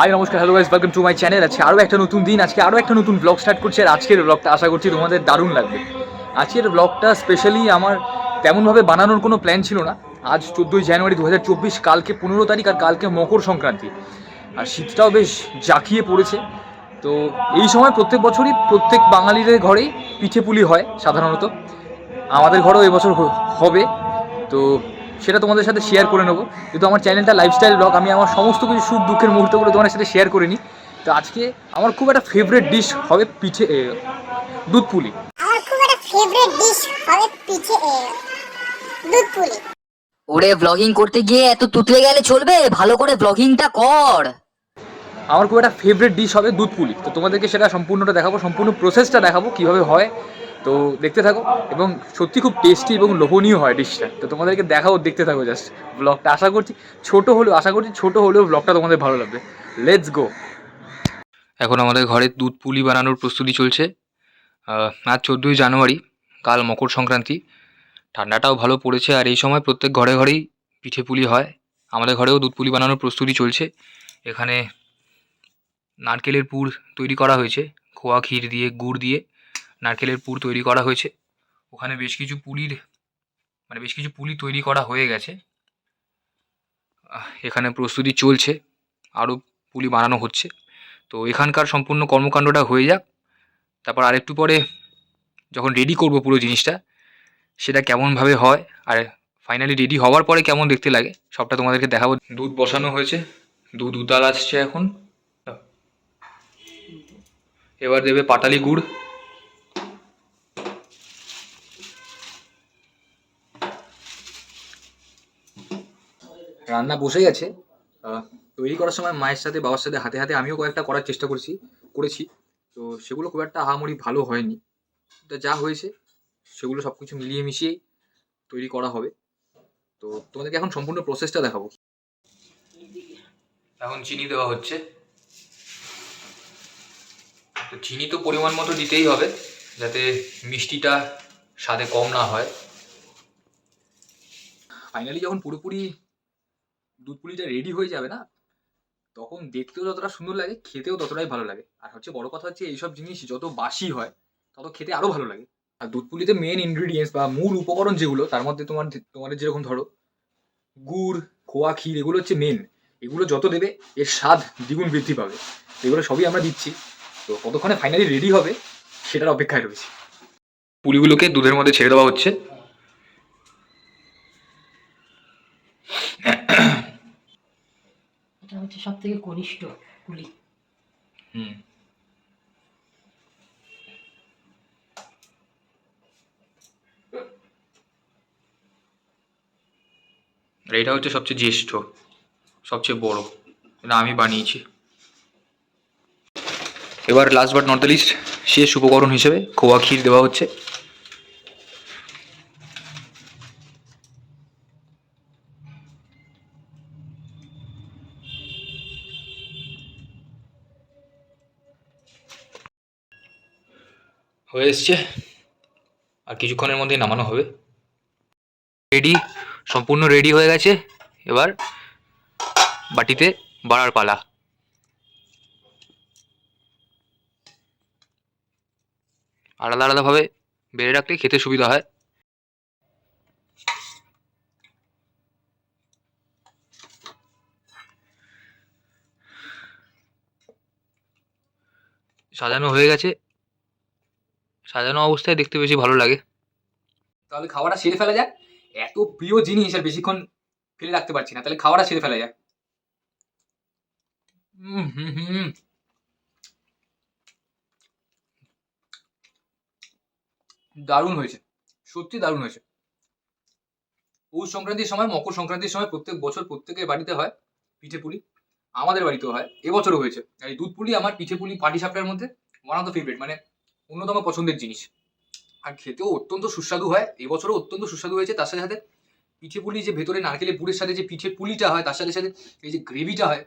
High নমস্কার hello guys welcome to my channel আজকে আরও একটা নতুন দিন, আজকে আরও একটা নতুন ব্লগ স্টার্ট করছি, আর আজকের ব্লগটা আশা করছি তোমাদের দারুণ লাগবে। আজকের ব্লগটা স্পেশালি আমার তেমনভাবে বানানোর কোনো প্ল্যান ছিল না। আজ চোদ্দোই জানুয়ারি দু হাজার চব্বিশ, কালকে পনেরো তারিখ আর কালকে মকর সংক্রান্তি। আর শীতটাও বেশ জাঁকিয়ে পড়েছে। তো এই সময় প্রত্যেক বছরই প্রত্যেক বাঙালিদের ঘরেই পিঠে পুলি হয়, সাধারণত। আমাদের ঘরেও এবছর হবে। তো সেটা তোমাদের সাথে শেয়ার করে নেব। যেহেতু আমার চ্যানেলটা লাইফস্টাইল ব্লগ আমি আমার সমস্ত কিছু সুখ দুঃখের মুহূর্তগুলো তোমাদের সাথে শেয়ার করে নিই তো আজকে আমার খুব একটা ফেভারিট ডিশ হবে পিঠে দুধ পুলি। আমার খুব একটা ফেভারিট ডিশ হবে পিঠে দুধ পুলি। ওরে ব্লগিং করতে গিয়ে এত তুতলে গেলে চলবে? ভালো করে ব্লগিংটা কর। আমার খুব একটা ফেভারিট ডিশ হবে দুধ পুলি। তো তোমাদেরকে সেটা সম্পূর্ণটা দেখাবো সম্পূর্ণ প্রসেসটা দেখাবো কীভাবে হয়। তো দেখতে থাকো। এবং সত্যি খুব টেস্টি এবং লোভনীয় হয় ডিশটা তো তোমাদেরকে দেখাও দেখতে থাকো জাস্ট ব্লগটা আশা করছি ছোট হলেও, আশা করছি ছোট হলেও ব্লগটা তোমাদের ভালো লাগবে। লেটস গো এখন আমাদের ঘরে দুধ পুলি বানানোর প্রস্তুতি চলছে। আজ চোদ্দোই জানুয়ারি, কাল মকর সংক্রান্তি। ঠান্ডাটাও ভালো পড়েছে আর এই সময় প্রত্যেক ঘরে ঘরেই পিঠে পুলি হয়। আমাদের ঘরেও দুধ পুলি বানানোর প্রস্তুতি চলছে। এখানে নারকেলের পুর তৈরি করা হয়েছে। খোয়া ক্ষীর দিয়ে, গুড় দিয়ে। নারকেলের পুর তৈরি করা হয়েছে। ওখানে বেশ কিছু পুলির মানে বেশ কিছু পুলি তৈরি করা হয়ে গেছে। এখানে প্রস্তুতি চলছে, আরও পুলি বানানো হচ্ছে। তো এখানকার সম্পূর্ণ কর্মকাণ্ডটা হয়ে যাক। তারপর আরেকটু পরে যখন রেডি করব পুরো জিনিসটা, সেটা কেমনভাবে হয়, আর ফাইনালি রেডি হওয়ার পরে কেমন দেখতে লাগে, সবটা তোমাদেরকে দেখাবো। দুধ বসানো হয়েছে, দুধ উতাল আসছে এখন। এবার দেবে পাটালি গুড়। রান্না বসে গেছে। তৈরি করার সময় মায়ের সাথে বাবার সাথে হাতে হাতে আমিও কয়েকটা করার চেষ্টা করেছি করেছি। তো সেগুলো খুব একটা আহামরি ভালো হয়নি। তো যা হয়েছে সেগুলো সব কিছু মিলিয়ে মিশিয়েই তৈরি করা হবে। তো তোমাদেরকে এখন সম্পূর্ণ প্রসেসটা দেখাবো। এখন চিনি দেওয়া হচ্ছে। তো চিনি তো পরিমাণ মতো দিতেই হবে যাতে মিষ্টিটা স্বাদে কম না হয়। ফাইনালি যখন পুরোপুরি দুধ পুলিটা রেডি হয়ে যাবে না, তখন দেখতেও যতটা সুন্দর লাগে, খেতেও ততটাই ভালো লাগে। আর হচ্ছে বড় কথা হচ্ছে, এইসব জিনিস যত বাসি হয়, তত খেতে আরও ভালো লাগে। আর দুধ পুলিতে মেন ইনগ্রিডিয়েন্টস বা মূল উপকরণ যেগুলো, তার মধ্যে তোমার তোমাদের যেরকম ধরো, গুড়, খোয়া ক্ষীর, এগুলো হচ্ছে মেন এগুলো যত দেবে, এর স্বাদ দ্বিগুণ বৃদ্ধি পাবে। এগুলো সবই আমরা দিচ্ছি। তো কতক্ষণে ফাইনালি রেডি হবে, সেটার অপেক্ষায় রয়েছে। পুলিগুলোকে দুধের মধ্যে ছেড়ে দেওয়া হচ্ছে। হচ্ছে সব থেকে কনিষ্ঠ কুলি। এটা হচ্ছে সবচেয়ে জ্যেষ্ঠ, সবচেয়ে বড়। এটা আমি বানিয়েছি। এবার last but not the least শেষ উপকরণ হিসেবে খোয়া ক্ষীর দেওয়া হচ্ছে। হয়ে এসছে। আর কিছুক্ষণের মধ্যেই নামানো হবে। রেডি সম্পূর্ণ রেডি হয়ে গেছে। এবার বাটিতে বাড়ার পালা। আলাদা আলাদাভাবে বেড়ে রাখলে খেতে সুবিধা হয়। সাজানো হয়ে গেছে। সাজানো অবস্থায় দেখতে বেশি ভালো লাগে। তাহলে খাওয়াটা সেরে ফেলা যাক। এত প্রিয় জিনিস আর বেশিক্ষণ ফেলে রাখতে পারছি না। তাহলে খাওয়াটা সেরে ফেলা উম, হুম হুম। দারুণ হয়েছে। সত্যি দারুণ হয়েছে। পৌষ সংক্রান্তির সময়, মকর সংক্রান্তির সময় প্রত্যেক বছর প্রত্যেকের বাড়িতে হয় পিঠে পুলি। আমাদের বাড়িতেও হয়। এবছরও হয়েছে। আর এই দুধ পুলি আমার পিঠে পুলি পাটি সাপটার মধ্যে ওয়ান অফ দ্য ফেভারিট মানে অন্যতম পছন্দের জিনিস। আর খেতেও অত্যন্ত সুস্বাদু হয়। এবছরও অত্যন্ত সুস্বাদু হয়েছে। তার সাথে সাথে পিঠে পুলি যে ভেতরে নারকেলের পুরের সাথে যে পিঠে পুলিটা হয়, তার সাথে সাথে এই যে গ্রেভিটা হয়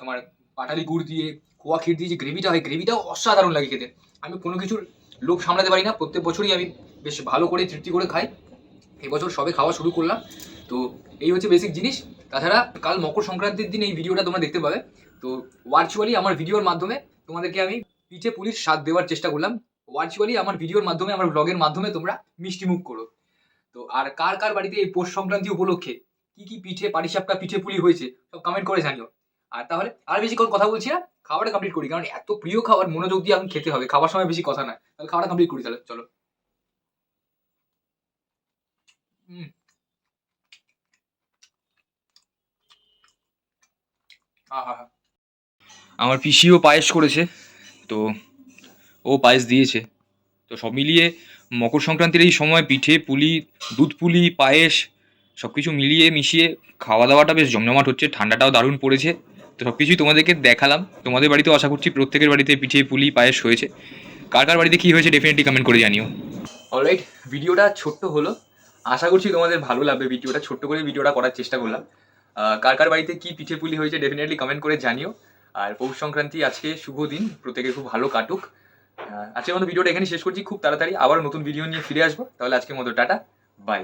তোমার পাটালি গুড় দিয়ে, খোয়া ক্ষীর দিয়ে যে গ্রেভিটা হয়, গ্রেভিটাও অসাধারণ লাগে খেতে। আমি কোনো কিছুর লোভ সামলাতে পারি না। প্রত্যেক বছরই আমি বেশ ভালো করে তৃপ্তি করে খাই। এবছর সবে খাওয়া শুরু করলাম। তো এই হচ্ছে বেসিক জিনিস। তাছাড়া কাল মকর সংক্রান্তির দিন এই ভিডিওটা তোমরা দেখতে পাবে। তো ভার্চুয়ালি আমার ভিডিওর মাধ্যমে তোমাদেরকে আমি পিঠে পুলিশ স্বাদ দেওয়ার চেষ্টা করলাম। ভার্চুয়ালি আমার ভিডিওর মাধ্যমে, আমার ব্লগের মাধ্যমে তোমরা মিষ্টি মুখ করো। তো আর কার কার বাড়িতে এই পৌষ সংক্রান্তি উপলক্ষে কি কি পিঠে, পাটিসাপটা, পিঠে পুলি হয়েছে, সব কমেন্ট করে জানিও। আর তাহলে আর বেশি কোনো কথা বলছি না খাবারটা কমপ্লিট করি, কারণ এত প্রিয় খাবার মনোযোগ দিয়ে এখন খেতে হবে, খাবার সময় বেশি কথা না। তাহলে খাবারটা কমপ্লিট করি, তাহলে চলো। আমার পিসিও পায়েস করেছে, তো ও পায়েস দিয়েছে। তো সব মিলিয়ে মকর সংক্রান্তির এই সময় পিঠে, পুলি, দুধ পুলি, পায়েস সব কিছু মিলিয়ে মিশিয়ে খাওয়া দাওয়াটা বেশ জমজমাট হচ্ছে, ঠান্ডাটাও দারুণ পড়েছে। তো সব কিছুই তোমাদেরকে দেখালাম। তোমাদের বাড়িতেও আশা করছি প্রত্যেকের বাড়িতে পিঠে, পুলি, পায়েস হয়েছে। কার কার বাড়িতে কী হয়েছে ডেফিনেটলি কমেন্ট করে জানিও। অলরাইট ভিডিওটা ছোট্ট হলো। আশা করছি তোমাদের ভালো লাগবে ভিডিওটা। ছোট্ট করে ভিডিওটা করার চেষ্টা করলাম। কার কার বাড়িতে কী পিঠে, পুলি হয়েছে ডেফিনেটলি কমেন্ট করে জানিও। আর পৌষ সংক্রান্তি আজকে শুভ দিন। প্রত্যেকে খুব ভালো কাটুক। আজকের মতো ভিডিওটা এখানে শেষ করছি। খুব তাড়াতাড়ি আবার নতুন ভিডিও নিয়ে ফিরে আসব। তাহলে আজকের মতো টাটা। বাই